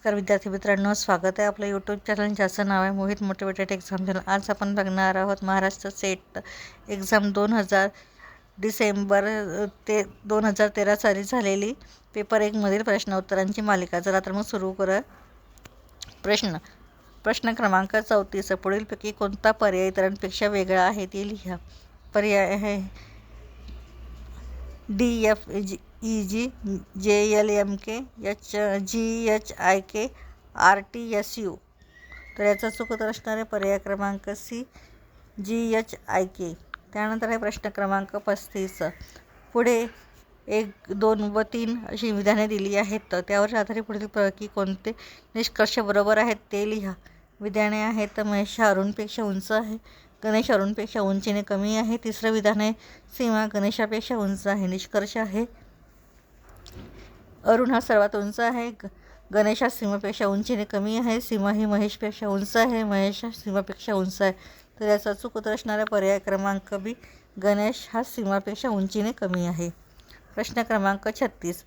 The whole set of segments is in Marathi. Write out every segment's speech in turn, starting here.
नमस्कार विद्यार्थी मित्रांनो स्वागत आहे आपलं यूट्यूब चॅनल ज्याचं नाव आहे मोहित मोटिवेटेड एक्झाम चॅनल आज आपण बघणार आहोत महाराष्ट्र सेट एक्झाम दोन हजार डिसेंबर ते दोन हजार तेरा साली झालेली पेपर एकमधील प्रश्नोत्तरांची मालिका. जरा तर मग सुरू कर प्रश्न. प्रश्न क्रमांक चौतीस. पुढीलपैकी कोणता पर्याय इतरांपेक्षा वेगळा आहे ते लिहा. पर्याय आहे. D F G E G J L M K H G H I K R T S U. तर याचा चुकत असणारे पर्याय क्रमांक C G H I K. त्यानंतर आहे प्रश्न क्रमांक पस्तीस. पुढे एक दोन व तीन अशी विधाने दिली आहेत. त्यावर आधारित पुढील पैकी कोणते निष्कर्ष बरोबर आहेत ते लिहा. विधाने आहेत महेश अरुणपेक्षा उंच आहे. गणेश अरुणपेक्षा उंचीने कमी आहे. तिसरं विधान आहे सीमा गणेशापेक्षा उंच आहे निष्कर्ष आहे. अरुण हा सर्वात उंच आहे. ग गणेश हा सीमापेक्षा उंचीने कमी आहे. सीमा ही महेशपेक्षा उंच आहे. महेश हा सीमापेक्षा उंच आहे. तर याचा चुकत असणारा पर्याय क्रमांक बी गणेश हा सीमापेक्षा उंचीने कमी आहे. प्रश्न क्रमांक छत्तीस.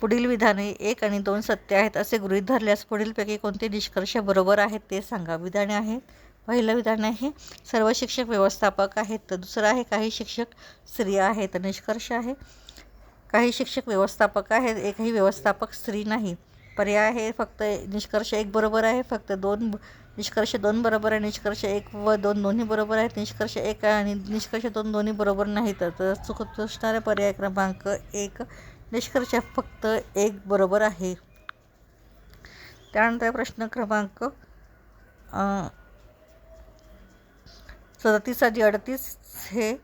पुढील विधाने एक आणि दोन सत्य आहेत असे गृहीत धरल्यास पुढीलपैकी कोणते निष्कर्ष बरोबर आहेत ते सांगा. विधाने आहेत. पहिलं विधान आहे सर्व शिक्षक व्यवस्थापक आहेत तर दुसरं आहे काही शिक्षक स्त्रिया आहेत निष्कर्ष आहे. काही शिक्षक व्यवस्थापक आहेत एकही व्यवस्थापक स्त्री नाही. पर्याय आहे फक्त निष्कर्ष एक बरोबर आहे फक्त दोन निष्कर्ष दोन बरोबर आहे निष्कर्ष एक व दोन दोन्ही बरोबर आहेत निष्कर्ष एक आहे आणि निष्कर्ष दोन दोन्ही बरोबर नाहीत. तर चुकत असणारे पर्याय क्रमांक एक निष्कर्ष फक्त एक बरोबर आहे. त्यानंतर प्रश्न क्रमांक सदतीस आणि अडतीस हे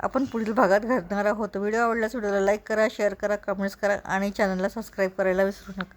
आपण पुढील भागात घडणार आहोत. व्हिडिओ आवडल्यास व्हिडिओला लाईक करा शेअर करा कमेंट्स करा आणि चॅनलला सबस्क्राईब करायला विसरू नका.